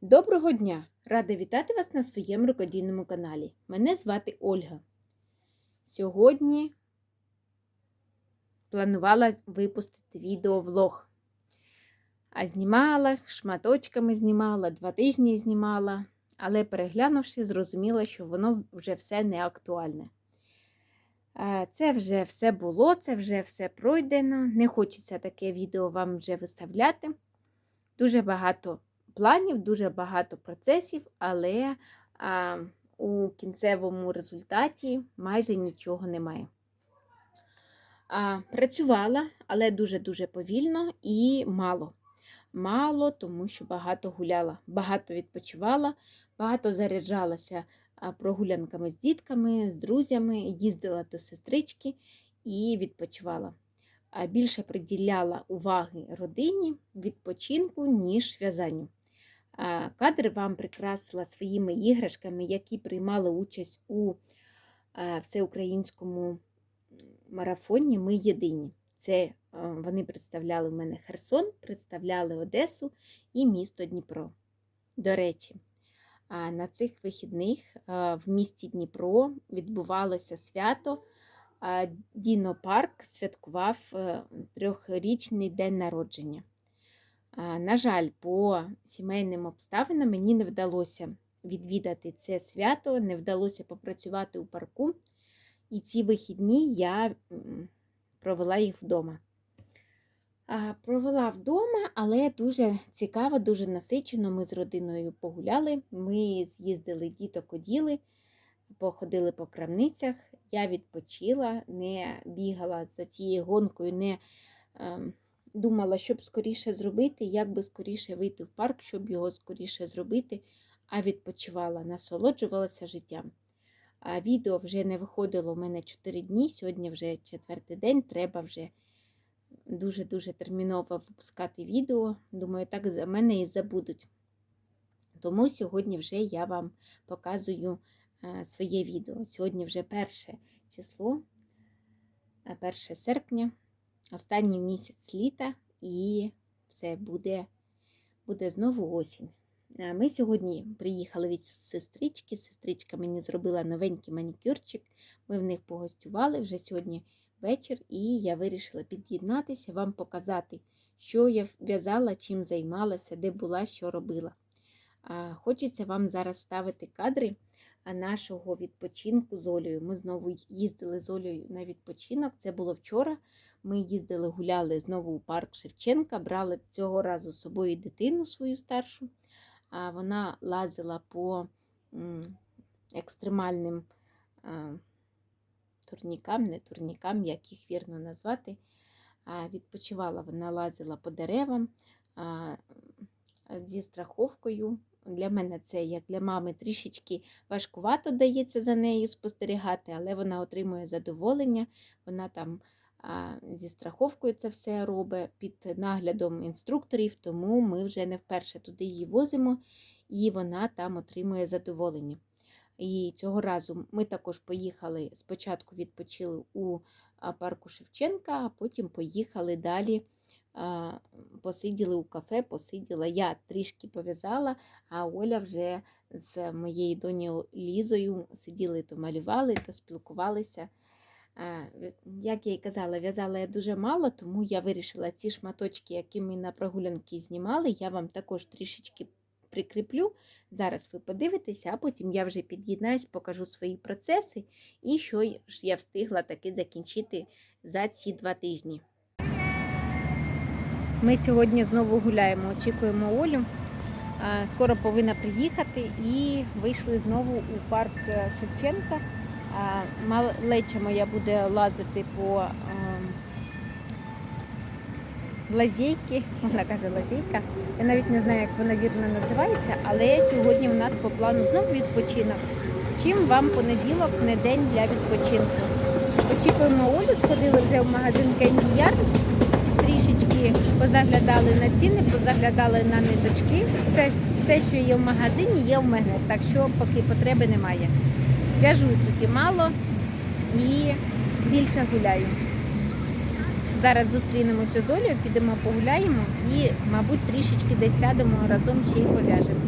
Доброго дня! Рада вітати вас на своєму рукодільному каналі. Мене звати Ольга. Сьогодні планувала випустити відеовлог. А знімала, шматочками знімала, два тижні знімала, але переглянувши, зрозуміла, що воно вже все не актуальне. Це вже все було, це вже все пройдено. Не хочеться таке відео вам вже виставляти. Дуже багато планів, дуже багато процесів, але а, у кінцевому результаті майже нічого немає. А, Працювала, але дуже-дуже повільно і мало. Мало, тому що багато гуляла, багато відпочивала, багато заряджалася прогулянками з дітками, з друзями, їздила до сестрички і відпочивала. Більше приділяла уваги родині, відпочинку, ніж в'язанню. Кадр вам прикрасила своїми іграшками, які приймали участь у всеукраїнському марафоні Ми єдині. Це вони представляли в мене Херсон, представляли Одесу і місто Дніпро. До речі, на цих вихідних в місті Дніпро відбувалося свято. а, Дінопарк святкував е, трьохрічний день народження. На жаль, по сімейним обставинам мені не вдалося відвідати це свято, не вдалося попрацювати у парку. І ці вихідні я провела їх вдома. Провела вдома, але дуже цікаво, дуже насичено. Ми з родиною погуляли, ми з'їздили діток оділи, походили по крамницях. Я відпочила, не бігала за цією гонкою, не ем, думала, щоб скоріше зробити, як би скоріше вийти в парк, щоб його скоріше зробити, а відпочивала, насолоджувалася життям. А відео вже не виходило в мене 4 дні, сьогодні вже четвертий день, треба вже дуже-дуже терміново випускати відео. Думаю, так за мене і забудуть. Тому сьогодні вже я вам показую е, своє відео. Сьогодні вже перше число, е, 1 серпня, останній місяць літа, і все буде, буде знову осінь. Ми сьогодні приїхали від сестрички. Сестричка мені зробила новенький манікюрчик. Ми в них погостювали вже сьогодні вечір, і я вирішила під'єднатися, вам показати, що я в'язала, чим займалася, де була, що робила. Хочеться вам зараз вставити кадри нашого відпочинку з Олею. Ми знову їздили з Олею на відпочинок. Це було вчора. Ми їздили, гуляли знову у парк Шевченка, брали цього разу з собою дитину свою старшу. А Вона лазила по екстремальним турнікам, не турнікам, як їх вірно назвати. Відпочивала, вона лазила по деревам зі страховкою. Для мене це, як для мами, трішечки важкувато дається за нею спостерігати, але вона отримує задоволення. Вона там а, зі страховкою це все робить під наглядом інструкторів, тому ми вже не вперше туди її возимо, і вона там отримує задоволення. І цього разу ми також поїхали, спочатку відпочили у парку Шевченка, а потім поїхали далі. Посиділи у кафе, посиділа. Я трішки пов'язала, а Оля вже з моєю донею Лізою сиділи, то малювали, то спілкувалися. Як я й казала, в'язала я дуже мало, тому я вирішила ці шматочки, які ми на прогулянки знімали, я вам також трішечки прикріплю. Зараз ви подивитеся, а потім я вже під'єднаюсь, покажу свої процеси і що ж я встигла таки закінчити за ці два тижні. Ми сьогодні знову гуляємо, очікуємо Олю. Скоро повинна приїхати і вийшли знову у парк е, Шевченка. Малеча моя буде лазити по ем, лазейки, вона каже лазейка. Я навіть не знаю, як вона вірно називається, але сьогодні в нас по плану знов відпочинок. Чим вам понеділок не день для відпочинку? Очікуємо Олю, сходили вже в магазин трішечки позаглядали на ціни, позаглядали на ниточки. Все, все, що є в магазині, є в мене, так що поки потреби немає. В'яжу і мало і більше гуляю. Зараз зустрінемося з Олею, підемо погуляємо і, мабуть, трішечки десь сядемо разом ще й пов'яжемо.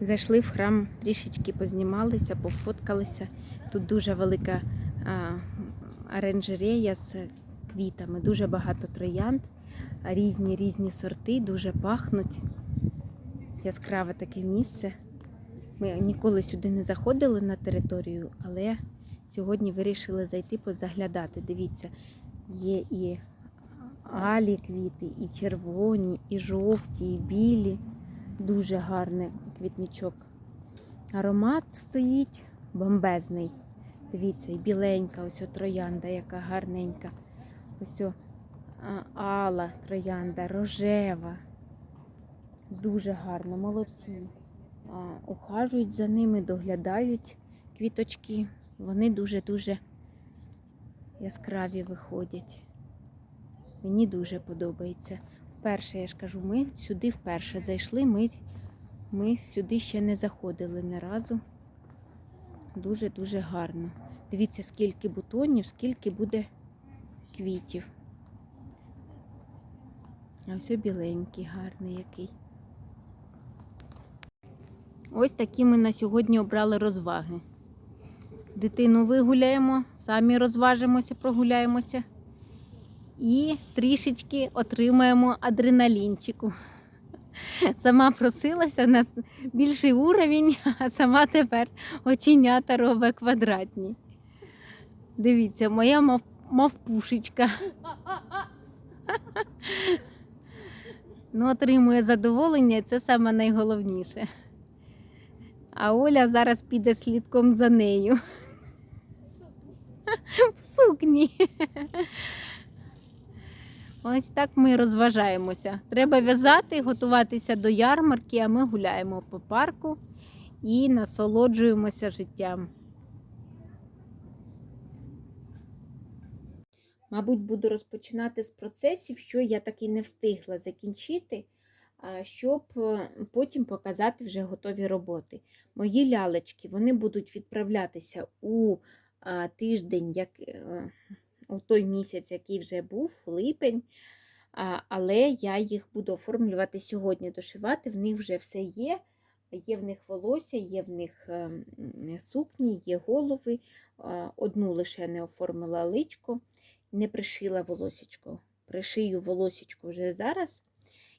Зайшли в храм, трішечки познімалися, пофоткалися. Тут дуже велика а, оранжерея з квітами, дуже багато троянд, різні різні сорти, дуже пахнуть. Яскраве таке місце. Ми ніколи сюди не заходили на територію, але сьогодні вирішили зайти позаглядати. Дивіться, є і алі квіти, і червоні, і жовті, і білі. Дуже гарний квітничок. Аромат стоїть бомбезний. Дивіться, і біленька, ось троянда, яка гарненька. Ось о, а, ала троянда, рожева. Дуже гарно, молодці. Ухажують за ними, доглядають квіточки. Вони дуже-дуже яскраві виходять. Мені дуже подобається. Вперше, я ж кажу, ми сюди вперше зайшли, ми, ми сюди ще не заходили ні разу. Дуже-дуже гарно. Дивіться, скільки бутонів, скільки буде квітів. А ось біленький, гарний який. Ось такі ми на сьогодні обрали розваги. Дитину вигуляємо, самі розважимося, прогуляємося і трішечки отримаємо адреналінчику. Сама просилася на більший уровень, а сама тепер оченята робить квадратні. Дивіться, моя мав, мавпушечка. Ну, отримує задоволення, і це саме найголовніше. А Оля зараз піде слідком за нею. В сукні. Ось так ми розважаємося. Треба в'язати, готуватися до ярмарки, а ми гуляємо по парку і насолоджуємося життям. Мабуть, буду розпочинати з процесів, що я таки не встигла закінчити, щоб е, потім показати вже готові роботи. Мої лялечки вони будуть відправлятися у тиждень, як, е, у той місяць, який вже був, липень. Але я їх буду оформлювати сьогодні, дошивати. В них вже все є. Є в них волосся, є в них е, сукні, є голови. Одну лише не оформила личко, не пришила волосечко. Пришию волосечко вже зараз.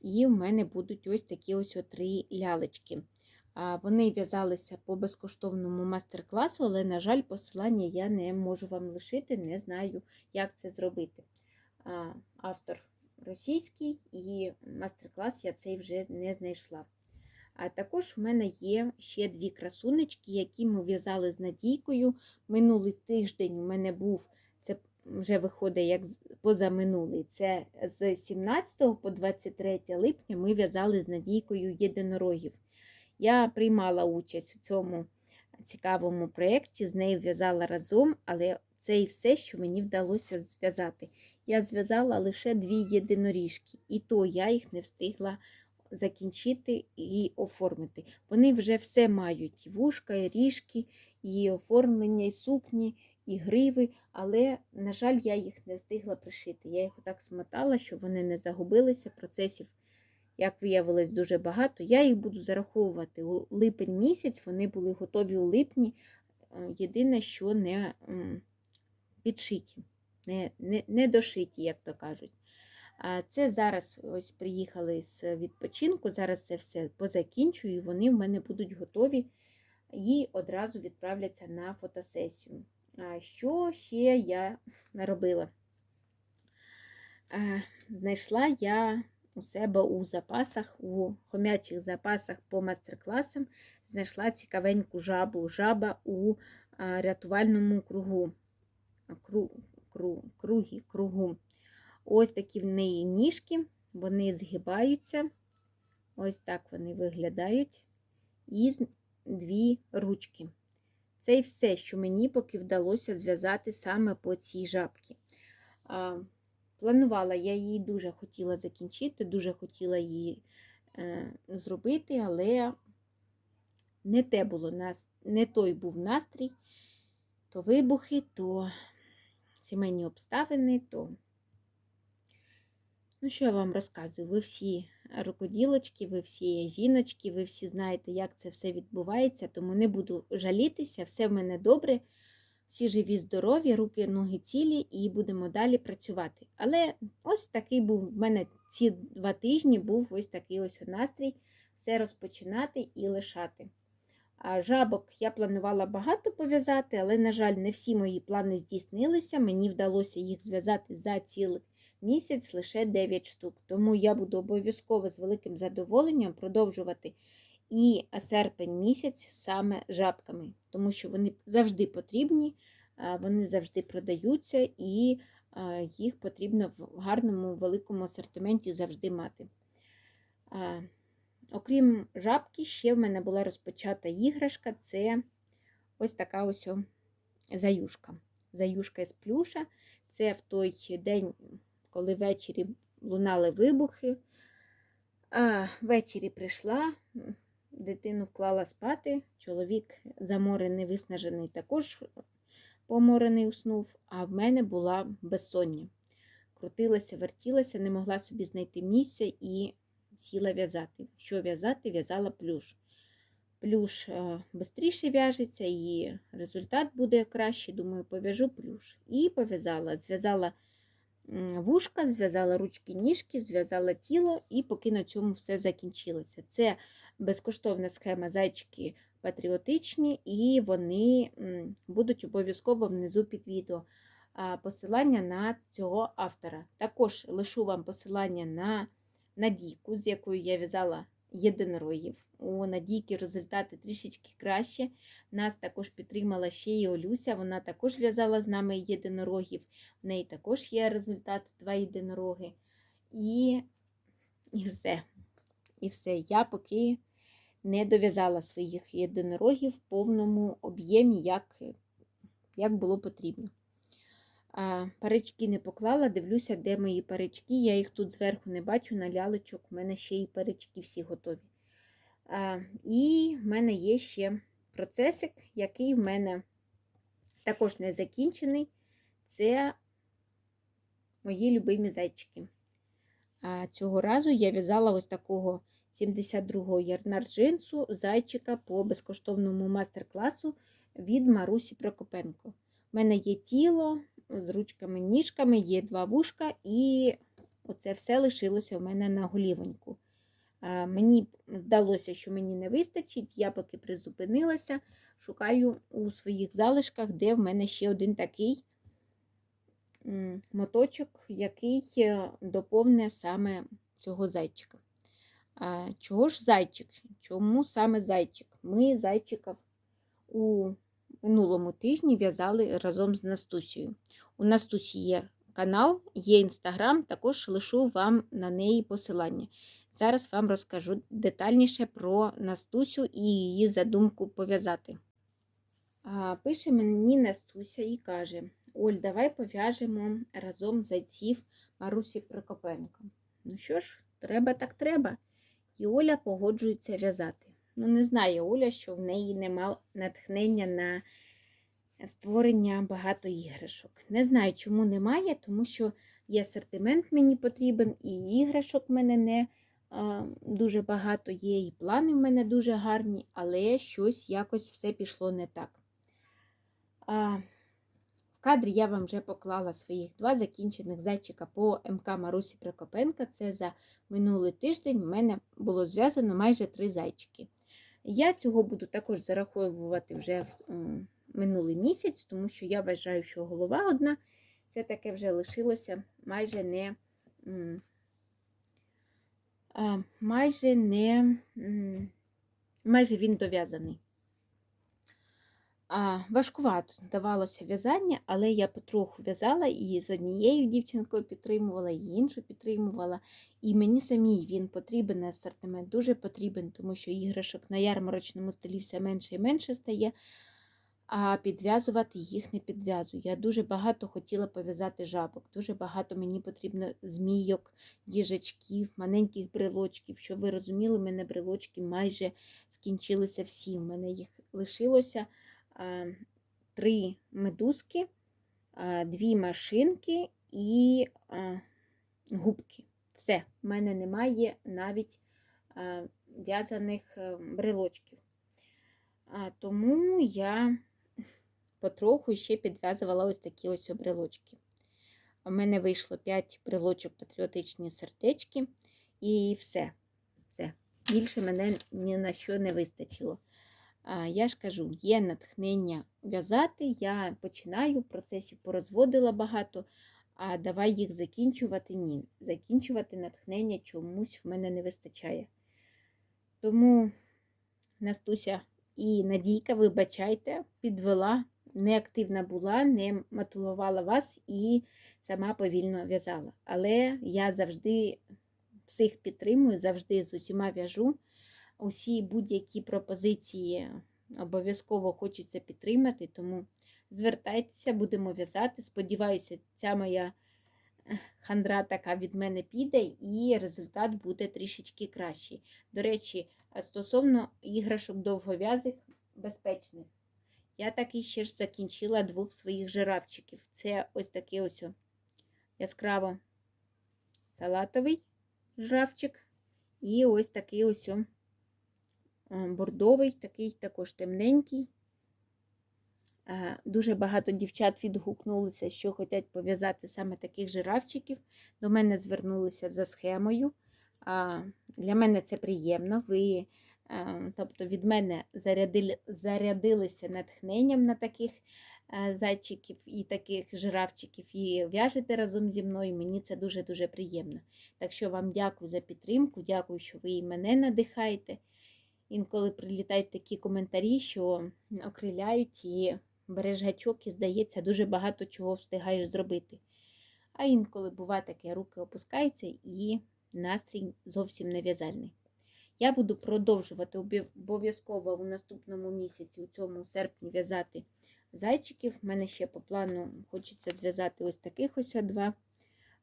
І в мене будуть ось такі ось три лялечки. Вони в'язалися по безкоштовному майстер-класу, але, на жаль, посилання я не можу вам лишити, не знаю, як це зробити. Автор російський і майстер-клас я цей вже не знайшла. А також у мене є ще дві красунечки, які ми в'язали з Надійкою. Минулий тиждень у мене був, вже виходить як позаминулий, це з 17 по 23 липня ми в'язали з Надійкою єдинорогів. Я приймала участь у цьому цікавому проєкті, з нею в'язала разом, але це і все, що мені вдалося зв'язати. Я зв'язала лише дві єдиноріжки, і то я їх не встигла закінчити і оформити. Вони вже все мають: і вушка, і ріжки, і оформлення, і сукні, і гриви, але, на жаль, я їх не встигла пришити. Я їх отак смотала, щоб вони не загубилися. Процесів, як виявилось, дуже багато. Я їх буду зараховувати у липень місяць, вони були готові у липні. Е, Єдине, що не підшиті, не, не, не дошиті, як то кажуть. А це зараз ось приїхали з відпочинку. Зараз це все позакінчую, і вони в мене будуть готові і одразу відправляться на фотосесію. Що ще я наробила? Е, Знайшла я у себе у запасах, у хомячих запасах по майстер-класам, знайшла цікавеньку жабу, жаба у рятувальному кругу. Кру, кру, кругі, кругу. Ось такі в неї ніжки, вони згибаються. Ось так вони виглядають. І дві ручки. Це і все, що мені поки вдалося зв'язати саме по цій жабці. Планувала, я її дуже хотіла закінчити, дуже хотіла її е, зробити, але не те було не той був настрій, то вибухи, то сімейні обставини, то. Ну, що я вам розказую? Ви всі рукоділочки, ви всі жіночки, ви всі знаєте, як це все відбувається, тому не буду жалітися, все в мене добре. Всі живі, здорові, руки, ноги цілі, і будемо далі працювати. Але ось такий був в мене ці два тижні був ось такий ось настрій все розпочинати і лишати. А жабок я планувала багато пов'язати, але, на жаль, не всі мої плани здійснилися. Мені вдалося їх зв'язати за цілий місяць лише 9 штук. Тому я буду обов'язково з великим задоволенням продовжувати і серпень місяць саме жабками, тому що вони завжди потрібні, вони завжди продаються і їх потрібно в гарному великому асортименті завжди мати. Окрім жабки, ще в мене була розпочата іграшка це ось така ось заюшка. Заюшка із плюша. Це в той день, коли ввечері лунали вибухи. А ввечері прийшла, дитину вклала спати. Чоловік заморений, виснажений, також поморений уснув, а в мене була безсоння. Крутилася, вертілася, не могла собі знайти місця і сіла в'язати. Що в'язати? В'язала плюш. Плюш швидше в'яжеться, і результат буде краще. Думаю, пов'яжу плюш. І пов'язала. Зв'язала вушка, зв'язала ручки, ніжки, зв'язала тіло, і поки на цьому все закінчилося. Це безкоштовна схема зайчики патріотичні, і вони будуть обов'язково внизу під відео. Посилання на цього автора. Також лишу вам посилання на Надійку, з якою я в'язала єдинорогів. У Надійки результати трішечки краще. Нас також підтримала ще й Олюся. Вона також в'язала з нами єдинорогів. В неї також є результат два єдинороги. І і все. І все. Я поки не дов'язала своїх єдинорогів в повному об'ємі, як, як було потрібно. Парички не поклала, дивлюся, де мої парички. Я їх тут зверху не бачу, на лялечок. У мене ще і парички всі готові. І в мене є ще процесик, який в мене також не закінчений. Це мої любимі зайчики. А Цього разу я в'язала ось такого 72-го ярнар джинсу зайчика по безкоштовному мастер-класу від Марусі Прокопенко. У мене є тіло з ручками, ніжками, є два вушка, і оце все лишилося в мене на голівоньку. Мені здалося, що мені не вистачить, я поки призупинилася, шукаю у своїх залишках, де в мене ще один такий моточок, який е, доповне саме цього зайчика. Чого ж зайчик? Чому саме зайчик? Ми зайчика у минулому тижні в'язали разом з Настусією. У Настусі є канал, є інстаграм, також лишу вам на неї посилання. Зараз вам розкажу детальніше про Настусю і її задумку пов'язати. Пише мені Настуся і каже: Оль, давай пов'яжемо разом зайців Марусі Прокопенко. Ну що ж, треба так треба. І Оля погоджується в'язати. Ну, не знає Оля, що в неї нема натхнення на створення багато іграшок. Не знаю, чому немає, тому що і асортимент мені потрібен, і іграшок в мене не а, дуже багато є, і плани в мене дуже гарні, але щось якось все пішло не так. А, в кадрі я вам вже поклала своїх два закінчених зайчика по МК Марусі Прокопенка. Це за минулий тиждень в мене було зв'язано майже три зайчики. Я цього буду також зараховувати вже в минулий місяць, тому що я вважаю, що голова одна це таке вже лишилося майже не майже не майже він дов'язаний. А, Важкувато давалося в'язання, але я потроху в'язала і з однією дівчинкою підтримувала, і іншу підтримувала. І мені самій він потрібен асортимент, дуже потрібен, тому що іграшок на ярмарочному столі все менше і менше стає, а підв'язувати їх не підв'язую. Я дуже багато хотіла пов'язати жабок, дуже багато мені потрібно змійок, їжачків, маленьких брелочків. Щоб ви розуміли, у мене брелочки майже скінчилися всі. У мене їх лишилося три медузки, дві машинки і губки. Все, в мене немає навіть в'язаних е, брелочків. Тому я потроху ще підв'язувала ось такі ось брелочки. У мене вийшло 5 брелочок патріотичні сердечки і все. все. Більше мене ні на що не вистачило. Я ж кажу, є натхнення в'язати, я починаю, процесів порозводила багато, а давай їх закінчувати ні. Закінчувати натхнення чомусь в мене не вистачає. Тому, Настуся і Надійка, вибачайте, підвела, неактивна була, не мотивувала вас і сама повільно в'язала. Але я завжди всіх підтримую, завжди з усіма в'яжу. Усі будь-які пропозиції обов'язково хочеться підтримати, тому звертайтеся, будемо в'язати. Сподіваюся, ця моя хандра така від мене піде, і результат буде трішечки кращий. До речі, стосовно іграшок довгов'язих безпечних. Я таки ще ж закінчила двох своїх жирафчиків. Це ось такий ось яскраво салатовий жирафчик. І ось такий ось бордовий, такий також темненький. Дуже багато дівчат відгукнулися, що хочуть пов'язати саме таких жирафчиків. До мене звернулися за схемою. Для мене це приємно. Ви, тобто, від мене зарядили, зарядилися натхненням на таких зайчиків і таких жирафчиків, і в'яжете разом зі мною. Мені це дуже-дуже приємно. Так що вам дякую за підтримку, дякую, що ви і мене надихаєте. Інколи прилітають такі коментарі, що окриляють і береш гачок, і здається, дуже багато чого встигаєш зробити. А інколи буває таке, руки опускаються і настрій зовсім не в'язальний. Я буду продовжувати обов'язково у наступному місяці, у цьому серпні, в'язати зайчиків. У мене ще по плану хочеться зв'язати ось таких ось два.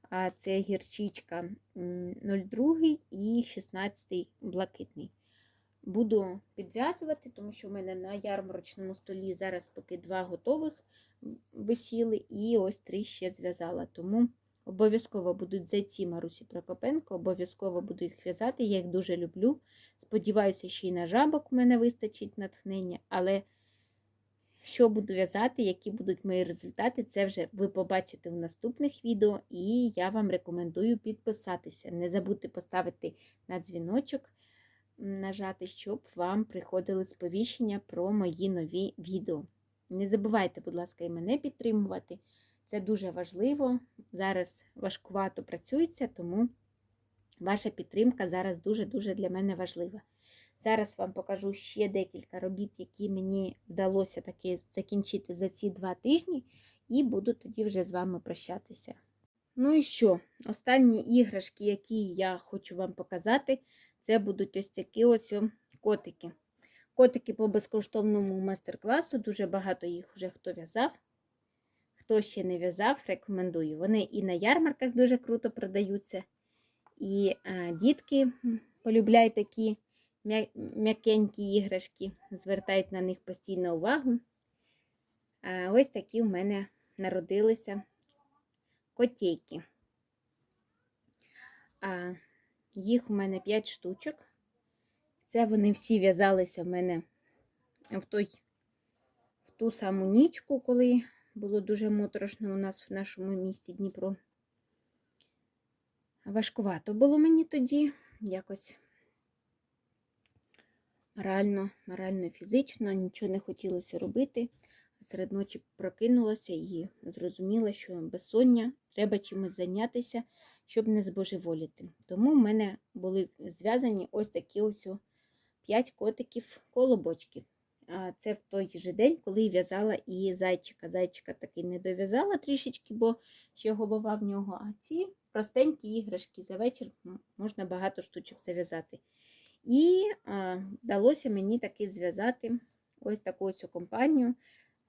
А це гірчичка 02 і 16 блакитний. Буду підв'язувати, тому що в мене на ярмарочному столі зараз поки два готових висіли, і ось три ще зв'язала. Тому обов'язково будуть зайці Марусі Прокопенко, обов'язково буду їх в'язати, я їх дуже люблю. Сподіваюся, що і на жабок у мене вистачить натхнення, але що буду в'язати, які будуть мої результати, це вже ви побачите в наступних відео, і я вам рекомендую підписатися. Не забудьте поставити на дзвіночок нажати, щоб вам приходили сповіщення про мої нові відео. Не забувайте, будь ласка, і мене підтримувати. Це дуже важливо. Зараз важкувато працюється, тому ваша підтримка зараз дуже-дуже для мене важлива. Зараз вам покажу ще декілька робіт, які мені вдалося таки закінчити за ці два тижні, і буду тоді вже з вами прощатися. Ну і що? Останні іграшки, які я хочу вам показати, це будуть ось такі ось котики. Котики по безкоштовному майстер-класу, дуже багато їх вже хто в'язав. Хто ще не в'язав, рекомендую. Вони і на ярмарках дуже круто продаються. І а, дітки полюбляють такі м'якенькі іграшки, звертають на них постійно увагу. А ось такі в мене народилися котейки. А, їх у мене 5 штучок. Це вони всі в'язалися в мене в той, в ту саму нічку, коли було дуже моторошно у нас в нашому місті Дніпро. Важкувато було мені тоді якось морально, морально, фізично, нічого не хотілося робити. Серед ночі прокинулася і зрозуміла, що безсоння, треба чимось зайнятися щоб не збожеволіти. Тому в мене були зв'язані ось такі ось 5 котиків колобочків. Це в той же день, коли в'язала і зайчика. Зайчика таки не дов'язала трішечки, бо ще голова в нього. А ці простенькі іграшки за вечір можна багато штучок зав'язати. І а, вдалося мені таки зв'язати ось таку ось компанію.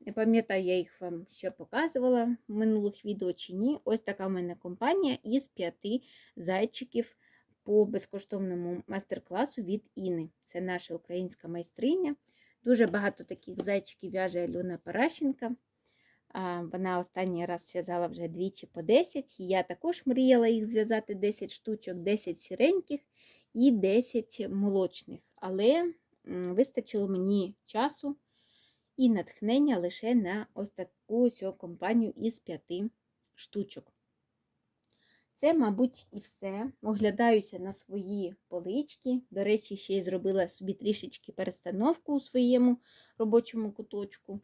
Не пам'ятаю, я їх вам ще показувала в минулих відео чи ні. Ось така в мене компанія із п'яти зайчиків по безкоштовному майстер-класу від Іни. Це наша українська майстриня. Дуже багато таких зайчиків в'яже Альона Паращенка. Вона останній раз зв'язала вже двічі по 10. Я також мріяла їх зв'язати 10 штучок, 10 сіреньких і 10 молочних. Але вистачило мені часу і натхнення лише на ось таку ось компанію із 5 штучок. Це, мабуть, і все. Оглядаюся на свої полички. До речі, ще й зробила собі трішечки перестановку у своєму робочому куточку.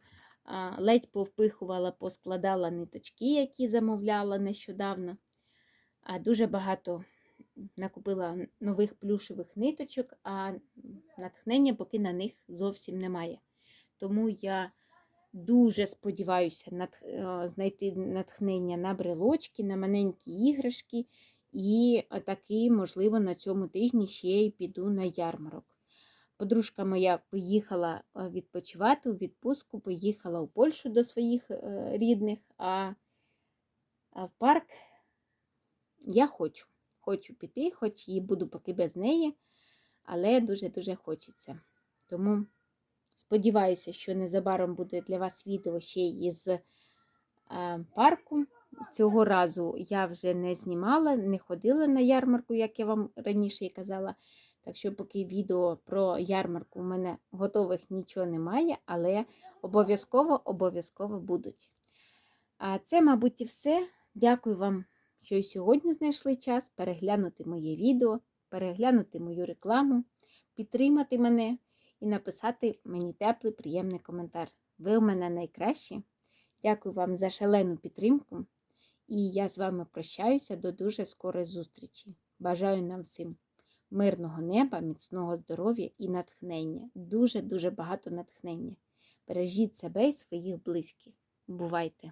Ледь повпихувала, поскладала ниточки, які замовляла нещодавно. Дуже багато накупила нових плюшевих ниточок, а натхнення поки на них зовсім немає. Тому я дуже сподіваюся нат- е, знайти натхнення на брелочки, на маленькі іграшки. І таки, можливо, на цьому тижні ще й піду на ярмарок. Подружка моя поїхала е, відпочивати у відпустку, поїхала у Польщу до своїх е, рідних, а в парк я хочу. Хочу піти, хоч і буду поки без неї, але дуже-дуже хочеться. Тому сподіваюся, що незабаром буде для вас відео ще із е, парку. Цього разу я вже не знімала, не ходила на ярмарку, як я вам раніше і казала. Так що, поки відео про ярмарку у мене готових нічого немає, але обов'язково обов'язково будуть. А це, мабуть, і все. Дякую вам, що і сьогодні знайшли час переглянути моє відео, переглянути мою рекламу, підтримати мене і написати мені теплий, приємний коментар. Ви у мене найкращі. Дякую вам за шалену підтримку. І я з вами прощаюся до дуже скорої зустрічі. Бажаю нам всім мирного неба, міцного здоров'я і натхнення. Дуже-дуже багато натхнення. Бережіть себе і своїх близьких. Бувайте!